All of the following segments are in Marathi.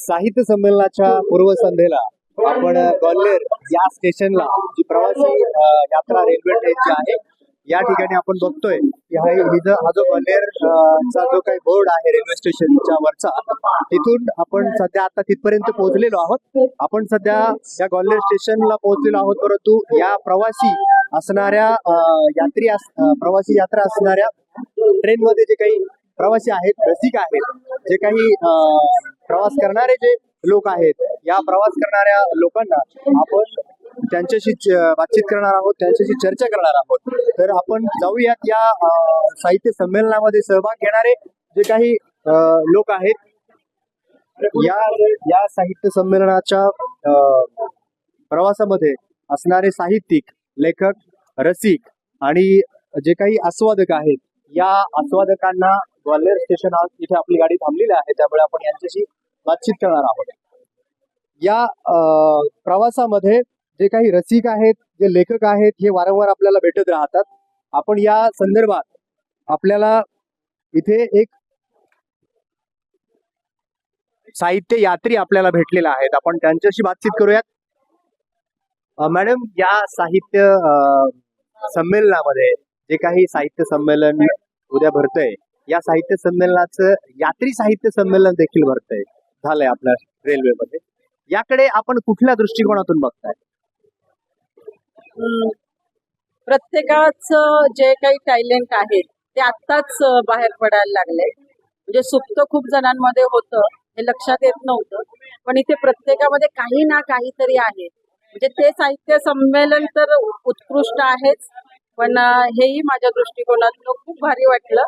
साहित्य संमेलनाच्या पूर्वसंध्येला आपण ग्वाल्हेर या स्टेशनला जी प्रवासी यात्रा रेल्वे ट्रेनची आहे या ठिकाणी आपण बघतोय की हा हा जो ग्वाल्हेर चा जो काही बोर्ड आहे रेल्वे स्टेशनच्या वरचा तिथून आपण सध्या आता तिथपर्यंत पोहोचलेलो आहोत. आपण सध्या या ग्वाल्हेर स्टेशनला पोहोचलेलो आहोत परंतु या प्रवासी असणाऱ्या यात्री प्रवासी यात्रा असणाऱ्या ट्रेन मध्ये जे काही प्रवासी आहेत रसिक आहेत जे काही प्रवास करणारे जे लोक आहेत या प्रवास करणाऱ्या लोकांना आपण त्यांच्याशी च- बातचीत करणार आहोत त्यांच्याशी चर्चा करणार आहोत. तर आपण जाऊयात या साहित्य संमेलनामध्ये सहभाग घेणारे जे काही लोक आहेत. या या साहित्य संमेलनाच्या प्रवासामध्ये असणारे साहित्यिक लेखक रसिक आणि जे काही आस्वादक आहेत या आस्वादकांना ग्वाल्हेर स्टेशन आज इथे आपली गाडी थांबलेली आहे. त्यामुळे आपण यांच्याशी बातचीत करणार आहोत. या प्रवासामध्ये जे काही रसिक आहेत जे लेखक आहेत हे वारंवार आपल्याला भेटत राहतात. आपण या संदर्भात आपल्याला इथे एक साहित्य यात्री आपल्याला भेटलेला आहेत. आपण त्यांच्याशी बातचीत करूयात. मॅडम या साहित्य संमेलनामध्ये जे काही साहित्य संमेलन उद्या भरतंय या साहित्य संमेलनाचं यात्री साहित्य संमेलन देखील भरतंय. झालंय आपल्या रेल्वेमध्ये. याकडे आपण कुठल्या दृष्टिकोनातून बघताय? प्रत्येकाचं जे काही टॅलेंट आहे ते आत्ताच बाहेर पडायला लागले. म्हणजे सुप्त खूप जणांमध्ये होतं हे लक्षात येत नव्हतं. पण इथे प्रत्येकामध्ये काही ना काहीतरी आहे. म्हणजे ते साहित्य संमेलन तर उत्कृष्ट आहेच पण हेही माझ्या दृष्टिकोनातून खूप भारी वाटलं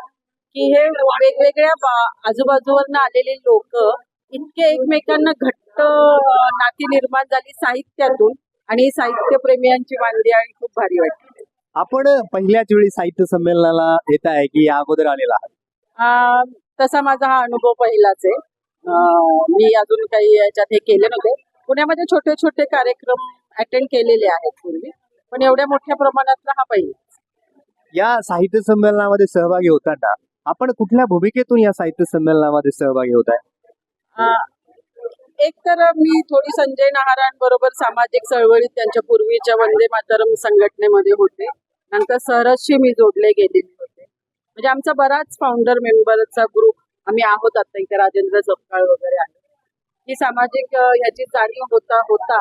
की हे वेगवेगळ्या आजूबाजूवरनं आलेली लोक इतके एकमेकांना घट्ट नाती निर्माण झाली साहित्यातून आणि साहित्य प्रेमियांची मांदी आणि खूप भारी वाटते आपण पहिल्याच वेळी साहित्य संमेलनाला येत आहे की या अगोदर आलेला आहात? तसा माझा हा अनुभव पहिलाच आहे. मी अजून काही याच्यात हे केले नव्हते. पुण्यामध्ये छोटे छोटे कार्यक्रम अटेंड केलेले आहेत पूर्वी पण एवढ्या मोठ्या प्रमाणातला हा पहिला या साहित्य संमेलनामध्ये सहभागी होताना आपण कुठल्या भूमिकेतून या साहित्य संमेलनामध्ये सहभागी होत आहे? एक तर मी थोडी संजय नहारांबरोबर सामाजिक चळवळीत त्यांच्या पूर्वीच्या वंदे मातरम संघटनेमध्ये होते. नंतर सहरसशी मी जोडले गेलेले होते. म्हणजे आमचा बराच फाउंडर मेंबरचा ग्रुप आम्ही आहोत आता इथे राजेंद्र जपकाळ वगैरे आहे. ही सामाजिक याची ह्याची जाणीव होता होता.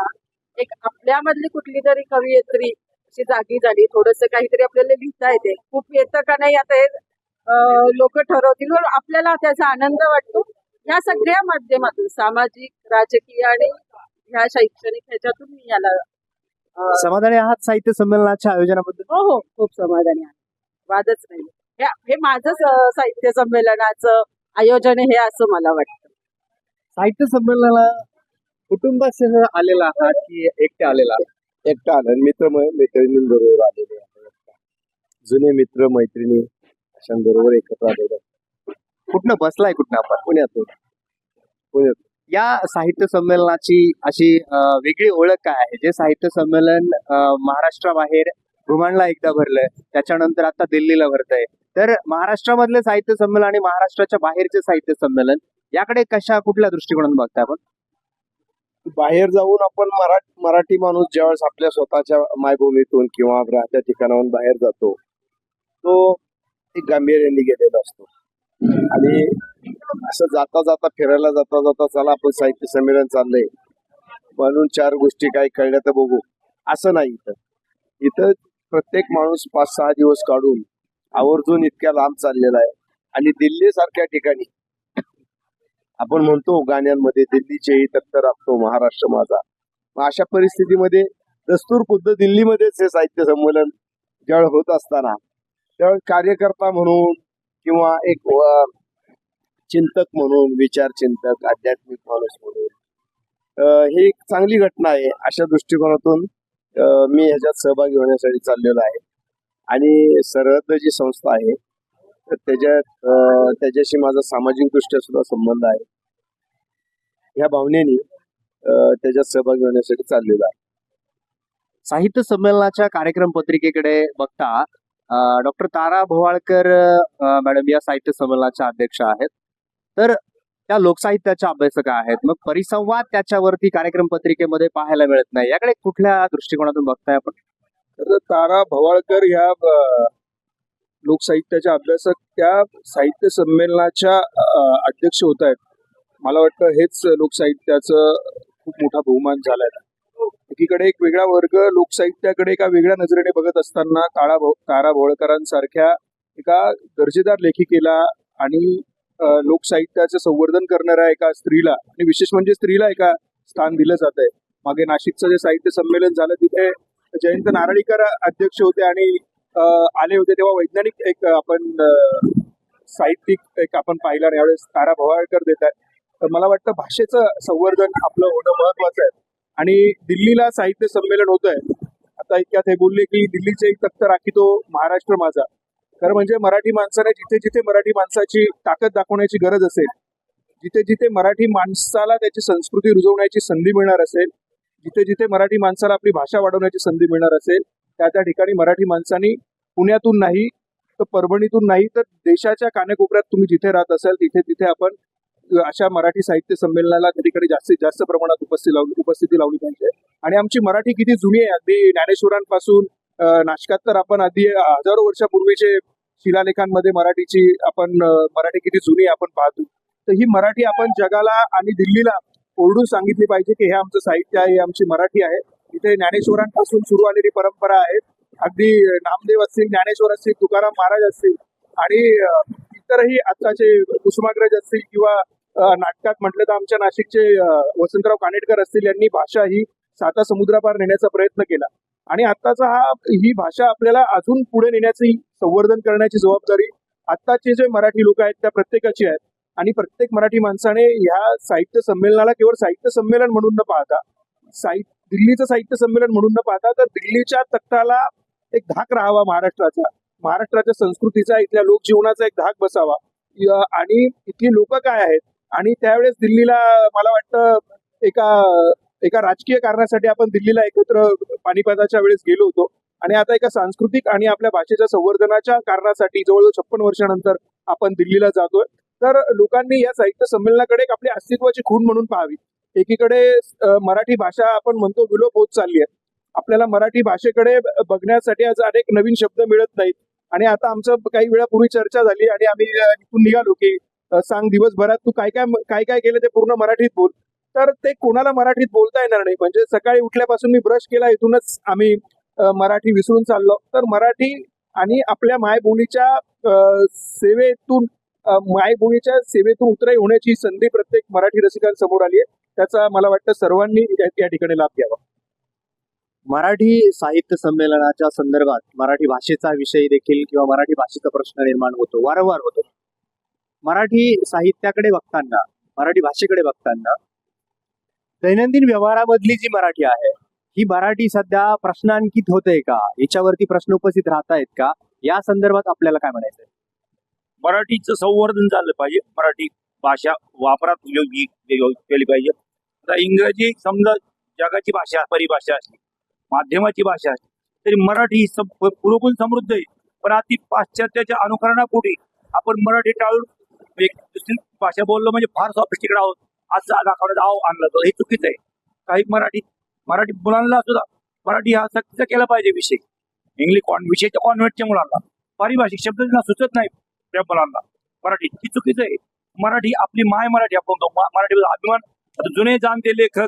एक आपल्यामधली कुठली तरी कवयित्री अशी जागी झाली. थोडस काहीतरी आपल्याला लिहिता येते. खूप येतं का नाही आता हे लोक ठरवतील. आपल्याला त्याचा आनंद वाटतो. या सगळ्या माध्यमातून सामाजिक राजकीय आणि ह्या शैक्षणिक ह्याच्यातून मी याला अं, समाधानी आहात साहित्य संमेलनाच्या आयोजनाबद्दल? हो हो खूप समाधानी आहे वादच नाही. हे- हे माझं स- साहित्य संमेलनाचं आयोजन हे असं मला वाटतं. साहित्य संमेलनाला कुटुंबासह आलेला आहात की एकटे आलेला आहात? एकटा आलं मित्र मैत्रिणींबरोबर आलेले आहे. जुने मित्र मैत्रिणी अशांबरोबर एकत्र आलेले आहे. कुठनं बसलाय कुठनं आपण? पुण्यातून. पुण्यात. या साहित्य संमेलनाची अशी अं, वेगळी ओळख काय आहे? जे साहित्य संमेलन अं, महाराष्ट्राबाहेर घुमानला एकदा भरलंय त्याच्यानंतर आता दिल्लीला भरतंय. तर महाराष्ट्रामधले साहित्य संमेलन आणि महाराष्ट्राच्या बाहेरचे साहित्य संमेलन याकडे कशा कुठल्या दृष्टिकोनातून बघताय आपण? बाहेर जाऊन आपण मरा मराठी माणूस ज्यावेळेस आपल्या स्वतःच्या मायभूमीतून किंवा राहत्या ठिकाणाहून बाहेर जातो तो एक गांभीर्याने गेलेला असतो. आणि असं जाता जाता फिरायला जाता जाता चला आपण साहित्य संमेलन चाललंय. म्हणून चार गोष्टी काही कळल्या तर बघू. असं नाही इथं. इथं प्रत्येक माणूस पाच सहा दिवस काढून आवर्जून इतक्या लांब चाललेला आहे. आणि दिल्ली सारख्या ठिकाणी. आपण म्हणतो गाण्यांमध्ये दिल्लीचे ही तख्त राखतो महाराष्ट्र माझा. अशा परिस्थितीमध्ये दस्तूर खुद्द दिल्लीमध्येच हे साहित्य संमेलन ज्यावेळेस होत असताना त्यावेळी कार्यकर्ता म्हणून किंवा एक चिंतक म्हणून विचार चिंतक आध्यात्मिक माणूस म्हणून. ही एक चांगली घटना आहे. अशा दृष्टिकोनातून मी ह्याच्यात सहभागी होण्यासाठी चाललेलो आहे. आणि सरहद्द जी संस्था आहे तर त्याच्यात त्याच्याशी माझा सामाजिक दृष्ट्या सुद्धा संबंध आहे. ह्या भावनेने त्याच्यात सहभागी होण्यासाठी चाललेलो आहे. साहित्य संमेलनाच्या कार्यक्रम पत्रिकेकडे बघता डॉक्टर तारा भोवाळकर मॅडम या साहित्य संमेलनाच्या अध्यक्ष आहेत. तर त्या लोकसाहित्याच्या अभ्यासक आहेत. मग परिसंवाद त्याच्यावरती कार्यक्रम पत्रिकेमध्ये पाहायला मिळत नाही. याकडे कुठल्या दृष्टिकोनातून बघताय आपण? तर तारा भवाळकर ह्या लोकसाहित्याच्या अभ्यासक त्या साहित्य संमेलनाच्या अध्यक्ष होत आहेत. मला वाटतं हेच लोकसाहित्याचं खूप मोठा बहुमान झालाय. एकीकडे एक वेगळा वर्ग लोकसाहित्याकडे एका वेगळ्या नजरेने बघत असताना काळा तारा भोळकरांसारख्या एका दर्जेदार लेखिकेला आणि लोकसाहित्याचं संवर्धन करणाऱ्या एका स्त्रीला आणि विशेष म्हणजे स्त्रीला एका स्थान दिलं जात आहे मागे नाशिकचं जे साहित्य संमेलन झालं तिथे जयंत नारळीकर अध्यक्ष होते आणि आले होते तेव्हा वैज्ञानिक एक आपण साहित्यिक एक आपण पाहिला आणि यावेळेस तारा भवाळकर देत आहेत तर मला वाटतं भाषेचं संवर्धन आपलं होणं महत्वाचं आहे. आणि दिल्लीला साहित्य संमेलन होत आहे आता इतक्यात हे बोलले की दिल्लीचे एक तख्त राखीतो महाराष्ट्र माझा. खरं म्हणजे मराठी माणसाने जिथे जिथे मराठी माणसाची ताकद दाखवण्याची गरज असेल जिथे जिथे मराठी माणसाला त्याची संस्कृती रुजवण्याची संधी मिळणार असेल जिथे जिथे मराठी माणसाला आपली भाषा वाढवण्याची संधी मिळणार असेल त्या त्या ठिकाणी मराठी माणसांनी पुण्यातून नाही तर परभणीतून नाही तर देशाच्या कानेकोपऱ्यात तुम्ही जिथे राहत असाल तिथे तिथे आपण अशा मराठी साहित्य संमेलनाला कधीकडे जास्तीत जास्त प्रमाणात उपस्थिती लावली उपस्थिती लावली पाहिजे. आणि आमची मराठी किती जुनी आहे अगदी ज्ञानेश्वरांपासून नाशकात तर आपण आधी हजारो वर्षापूर्वीचे शिलालेखांमध्ये मराठीची आपण मराठी किती जुनी आहे आपण पाहतो. तर ही मराठी आपण जगाला आणि दिल्लीला ओरडून सांगितली पाहिजे की हे आमचं साहित्य आहे हे आमची मराठी आहे. इथे ज्ञानेश्वरांपासून सुरू आलेली परंपरा आहे. अगदी नामदेव असतील ज्ञानेश्वर असतील तुकाराम महाराज असतील आणि अ, इतरही आत्ताचे कुसुमाग्रज असतील किंवा नाटकात म्हटलं तर आमच्या नाशिकचे वसंतराव कानेटकर असतील यांनी भाषा ही साता समुद्रापार नेण्याचा प्रयत्न केला. आणि आत्ताचा हा ही भाषा आपल्याला अजून पुढे नेण्याची संवर्धन करण्याची जबाबदारी आत्ताचे जे मराठी लोक आहेत त्या प्रत्येकाची आहेत. आणि प्रत्येक मराठी माणसाने ह्या साहित्य संमेलनाला केवळ साहित्य संमेलन म्हणून न पाहता साहित्य दिल्लीचं साहित्य संमेलन म्हणून न पाहता तर दिल्लीच्या तख्ताला एक धाक राहावा महाराष्ट्राचा. महाराष्ट्राच्या संस्कृतीचा इथल्या लोकजीवनाचा एक धाक बसावा. आणि इथली लोक काय आहेत? आणि त्यावेळेस दिल्लीला मला वाटतं एका एका राजकीय कारणासाठी आपण दिल्लीला एकत्र पानिपताच्या वेळेस गेलो होतो. आणि आता एका सांस्कृतिक आणि आपल्या भाषेच्या संवर्धनाच्या कारणासाठी जवळजवळ छप्पन वर्षानंतर आपण दिल्लीला जातोय. तर लोकांनी या साहित्य संमेलनाकडे आपली अस्तित्वाची खूण म्हणून पाहावी. एकीकडे मराठी भाषा आपण म्हणतो विलोप होत चालली आहे. आपल्याला मराठी भाषेकडे बघण्यासाठी आज अनेक नवीन शब्द मिळत नाहीत. आणि आता आमचं काही वेळापूर्वी चर्चा झाली आणि आम्ही अ, इथून निघालो की सांग दिवसभरात तू काय काय काय काय केलं ते पूर्ण मराठीत बोल. तर ते कोणाला मराठीत बोलता येणार नाही. म्हणजे सकाळी उठल्यापासून मी ब्रश केला इथूनच आम्ही मराठी विसरून चाललो. तर मराठी आणि आपल्या मायबोलीच्या सेवेतून मायबोलीच्या सेवेतून उतराई होण्याची संधी प्रत्येक मराठी रसिकांसमोर आली आहे. त्याचा मला वाटतं सर्वांनी या ठिकाणी लाभ घ्यावा. मराठी साहित्य संमेलनाच्या संदर्भात मराठी भाषेचा विषय देखील किंवा मराठी भाषेचा प्रश्न निर्माण होतो वारंवार होतो. मराठी साहित्याकडे बघताना मराठी भाषेकडे बघताना दैनंदिन व्यवहारामधली जी मराठी आहे ही मराठी सध्या प्रश्नांकित होते का? याच्यावरती प्रश्न उपस्थित राहत आहेत का? या संदर्भात आपल्याला काय म्हणायचं मराठीचं संवर्धन झालं पाहिजे. मराठी भाषा वापरात केली पाहिजे. आता इंग्रजी समजा जगाची भाषा परिभाषा असली माध्यमाची भाषा आहे. तरी मराठी ही सम- समृद्ध आहे. पण अति पाश्चात्याच्या अनुकरणापोटी आपण मराठी टाळून एक दुसरी भाषा बोललो म्हणजे फार सॉफिस्टिकेट आहोत. असं दाखवण्यात आव आणलं तर हे चुकीचं आहे. काही मराठी मराठी मुलांना सुद्धा मराठी हा सक्तीचा केला पाहिजे विषय. इंग्लिश कॉन विषयच्या कॉन्व्हेंटच्या मुलांना. पारिभाषिक शब्द त्यांना सुचत नाही त्या मुलांना. मराठी ही चुकीचं आहे. मराठी आपली माय मराठी आपण मराठीबद्दल अभिमान. आता जुने जाणते लेखक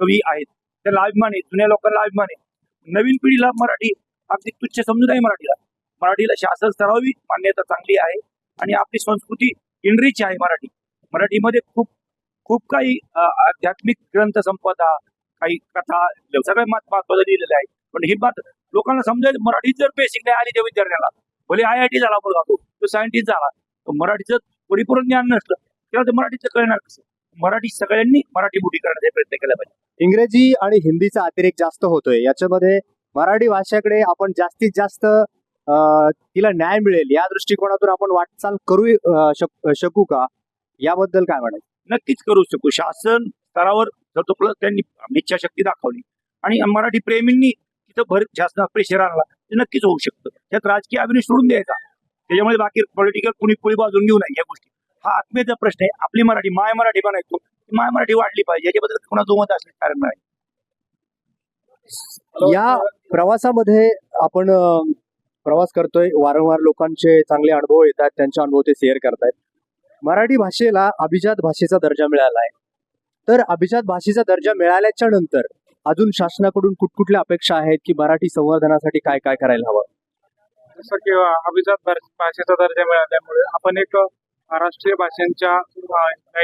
कवी आहेत. त्याला अभिमान आहे. जुन्या लोकांना अभिमान आहे. नवीन पिढीला मराठी अगदी तुच्छ समजून आहे मराठीला मराठीला शासन स्तरावी मान्यता चांगली आहे आणि आपली संस्कृती इंड्रीची आहे मराठी. मराठीमध्ये खूप खूप काही आध्यात्मिक ग्रंथ संपदा काही कथा सगळ्या महत्वाचं लिहिलेलं आहे पण ही बात लोकांना समजायला मराठी जर बेसिक नाही आली त्या विद्यार्थ्याला भले आय आय टी झाला मुलगा तो तो सायंटिस्ट झाला तर मराठीचं परिपूर्ण ज्ञान नसलं तेव्हा ते मराठीचं कळणार कसं? मराठी सगळ्यांनी मराठी मोठी करण्याचा प्रयत्न केला पाहिजे. इंग्रजी आणि हिंदीचा अतिरेक जास्त होतोय. याच्यामध्ये मराठी भाषेकडे आपण जास्तीत जास्त तिला न्याय मिळेल. या दृष्टिकोनातून आपण वाटचाल करू शक- शकू का? याबद्दल काय म्हणायचं? नक्कीच करू शकू. शासन स्तरावर जर त्यांनी इच्छाशक्ती दाखवली. आणि मराठी प्रेमींनी तिथं भर जास्त प्रेशर आणला ते नक्कीच होऊ शकतं. त्यात राजकीय अभिनय सोडून द्यायचा. त्याच्यामध्ये बाकी पॉलिटिकल कुणी कुणी बाजून घेऊ नये या गोष्टी. हा आत्मीयतेचा प्रश्न आहे. आपली मराठी माय मराठी पण ऐकतो. माय मराठी वाढली पाहिजे. याच्याबद्दल कोणाचं मत असले कारण नाही. या प्रवासामध्ये आपण प्रवास करतोय. वारंवार लोकांचे चांगले अनुभव येतात. त्यांचे अनुभव ते शेअर करतायत. मराठी भाषेला अभिजात भाषेचा दर्जा मिळाला आहे. तर अभिजात भाषेचा दर्जा मिळाल्याच्या नंतर अजून शासनाकडून कुठकुठल्या अपेक्षा आहेत की मराठी संवर्धनासाठी काय काय करायला हवं? जसं की अभिजात भाषेचा दर्जा मिळाल्यामुळे आपण एक महाराष्ट्रीय भाषांच्या अ,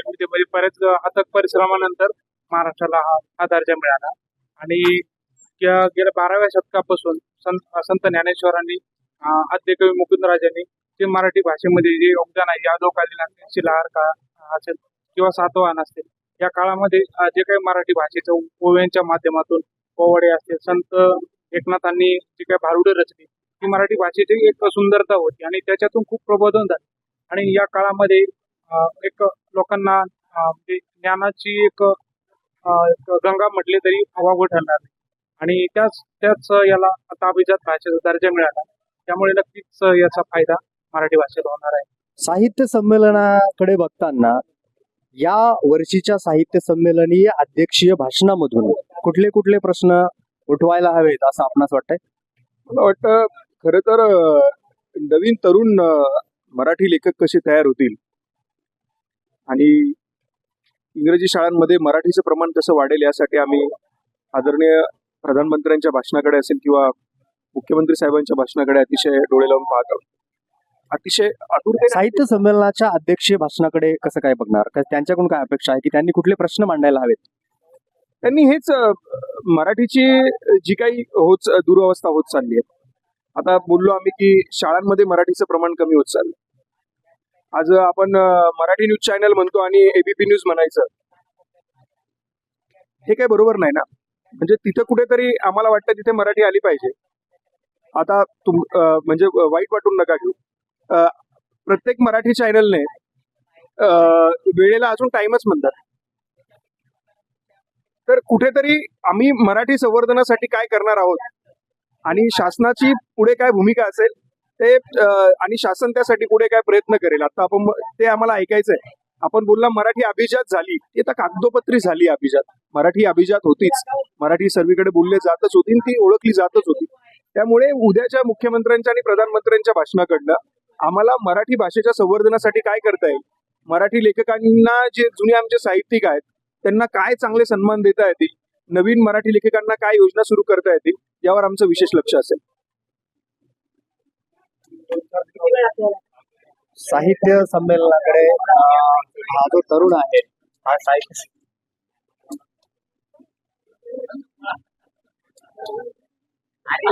बरेच अथक परिश्रमानंतर महाराष्ट्राला हा हा दर्जा मिळाला. आणि गेल्या बाराव्या शतकापासून संत संत ज्ञानेश्वरांनी अ, आद्यकवी मुकुंदराजांनी ते मराठी भाषेमध्ये जे योगदान आहे यादवकालीन असेल शिलाहार काळ असेल किंवा सातवाहन असेल या काळामध्ये जे काही मराठी भाषेचं ओव्यांच्या माध्यमातून पोवाडे असतील संत एकनाथांनी जी काही भारुडे रचली ती मराठी भाषेची एक सुंदरता होती आणि त्याच्यातून खूप प्रबोधन झालं. आणि या काळामध्ये अं, एक लोकांना म्हणजे ज्ञानाची एक गंगा म्हटली तरी अवावं ठरणार नाही. आणि त्याच त्याच याला आता अभिजात भाषेचा दर्जा मिळाला. त्यामुळे नक्कीच याचा फायदा मराठी भाषेला होणार आहे. साहित्य संमेलनाकडे बघताना या वर्षीच्या साहित्य संमेलनीय अध्यक्षीय भाषणामधून कुठले कुठले प्रश्न उठवायला हवेत असं आपणास वाटतंय? मला वाटतं खरं तर नवीन तरुण मराठी लेखक कसे तयार होतील? आणि इंग्रजी शाळांमध्ये मराठीचं प्रमाण कसं वाढेल यासाठी आम्ही आदरणीय प्रधानमंत्र्यांच्या भाषणाकडे असेल किंवा मुख्यमंत्री साहेबांच्या भाषणाकडे अतिशय डोळे लावून पाहत आहोत. अतिशय आतुरतेने साहित्य संमेलनाच्या अध्यक्षीय भाषणाकडे कसं काय बघणार? त्यांच्याकडून काय अपेक्षा आहे की त्यांनी कुठले प्रश्न मांडायला हवेत? त्यांनी हेच मराठीची जी काही होत दुरवस्था होत चालली आहे. आता बोललो आम्ही की शाळांमध्ये मराठीचं प्रमाण कमी होत चाललं. आज आपण मराठी न्यूज चॅनल म्हणतो आणि एबीपी न्यूज म्हणायचं. हे काही बरोबर नाही ना? म्हणजे तिथं कुठेतरी आम्हाला वाटतं तिथे मराठी आली पाहिजे. आता तुम म्हणजे वाईट वाटून नका घेऊ. प्रत्येक मराठी चॅनलने वेळेला अजून टाइमच म्हणतात. तर कुठेतरी आम्ही मराठी संवर्धनासाठी काय करणार आहोत? आणि शासनाची पुढे काय भूमिका असेल? ते आणि शासन त्यासाठी पुढे काय प्रयत्न करेल? आता आपण ते आम्हाला ऐकायचंय. आपण बोलला मराठी अभिजात झाली. ती आता कागदोपत्री झाली अभिजात. मराठी अभिजात होतीच. मराठी सर्वीकडे बोलले जातच होती ती ओळखली जातच होती. त्यामुळे उद्याच्या मुख्यमंत्र्यांच्या आणि प्रधानमंत्र्यांच्या भाषणाकडनं आम्हाला मराठी भाषेच्या संवर्धनासाठी काय करता येईल? मराठी लेखकांना जे जुने आमचे साहित्यिक आहेत त्यांना काय चांगले सन्मान देता येतील? नवीन मराठी लेखकांना काय योजना सुरू करता येतील? यावर आमचं विशेष लक्ष असेल. साहित्य संमेलनाकडे हा जो तरुण आहे हा साहित्य आणि